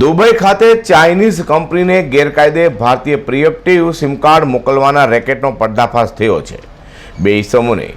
Dubai ખાતે Chinese કંપનીને ગેરકાયદે ભારતીય પ્રિએપ્ટિવ સિમ કાર્ડ મોકલવાના રેકેટનો પર્દાફાશ થયો છે. બે ઇસમોને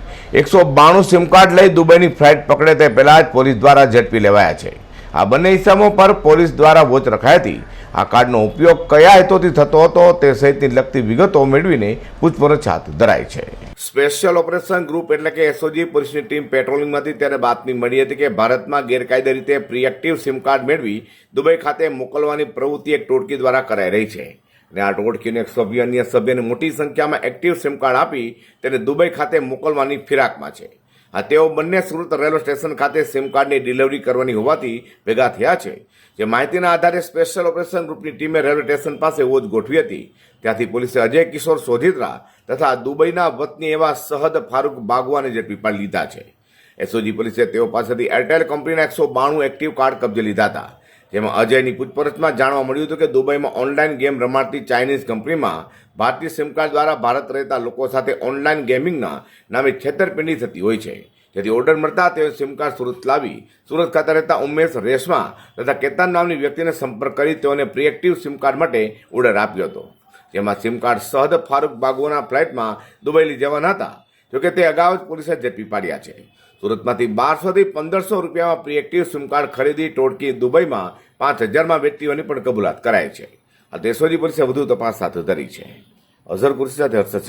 એકસો બાણું સિમ કાર્ડ લઈ દુબઈની ફ્લાઇટ પકડે તે પહેલાં જ પોલીસ દ્વારા ઝડપી લેવાયા છે. આ બંને ઇસમો પર પોલીસ દ્વારા વોચ રખાઈ આ કાર્ડનો ઉપયોગ કયા હેતુથી થતો હતો તે સહિતની લગતી વિગતો મેળવીને પૂછપરછ હાથ ધરાઈ છે. સ્પેશિયલ ઓપરેશન ગ્રુપ એટલે કે એસઓજી પોલીસની ટીમ પેટ્રોલિંગમાંથી ત્યારે બાતમી મળી હતી કે ભારતમાં ગેરકાયદે રીતે પ્રિએક્ટિવ સિમ કાર્ડ મેળવી દુબઈ ખાતે મોકલવાની પ્રવૃત્તિ એક ટોળકી દ્વારા કરાઈ રહી છે. અને આ ટોળકીને એક સભ્ય અન્ય સભ્યને મોટી સંખ્યામાં એક્ટિવ સિમ કાર્ડ આપી તેને દુબઈ ખાતે મોકલવાની ફિરાકમાં છે. આ તેઓ બંને સુરત રેલવે સ્ટેશન ખાતે સિમ કાર્ડની ડિલિવરી કરવાની હોવાથી ભેગા થયા છે. જે માહિતીના આધારે સ્પેશિયલ ઓપરેશન ગ્રુપની ટીમે રેલવે સ્ટેશન પાસે ઓજ ગોઠવી હતી. ત્યાંથી પોલીસે અજય કિશોર સોધિત્રા તથા દુબઈના વતની એવા સહદ ફારૂક બાગવાને ઝડપી પાડી લીધા છે. એસઓજી પોલીસે તેઓ પાસેથી એરટેલ કંપનીના એકસો બાણું એક્ટિવ કાર્ડ કબજે લીધા હતા. જેમાં અજયની પૂછપરછમાં જાણવા મળ્યું હતું કે દુબઈમાં ઓનલાઈન ગેમ રમાડતી ચાઇનીઝ કંપનીમાં ભારતીય સિમ કાર્ડ દ્વારા ભારત રહેતા લોકો સાથે ઓનલાઈન ગેમિંગના નામે છેતરપિંડી થતી હોય છે. જેથી ઓર્ડર મળતા તેઓ સિમ કાર્ડ સુરત લાવી, સુરત ખાતે રહેતા ઉમેશ રેશમા તથા કેતન નામની વ્યક્તિને સંપર્ક કરી તેઓને પ્રિએક્ટિવ સિમ કાર્ડ માટે ઓર્ડર આપ્યો હતો. જેમાં સિમ કાર્ડ સહદ ફારૂક બાગુના ફ્લાઇટમાં દુબઈ લઈ જવાના હતા જોકે તે અગાઉ જ પોલીસે ઝડપી પાડ્યા છે. સુરતમાંથી બારસોથી પંદરસો રૂપિયામાં પ્રિએક્ટિવ સિમ કાર્ડ ખરીદી ટોળકી દુબઈમાં પાંચ હજારમાં વ્યક્તિઓની પણ કબૂલાત કરાઈ છે. આ દેશોની પોલીસે વધુ તપાસ હાથ ધરી છે. અઝર કુર્સી સાથે હર્ષદ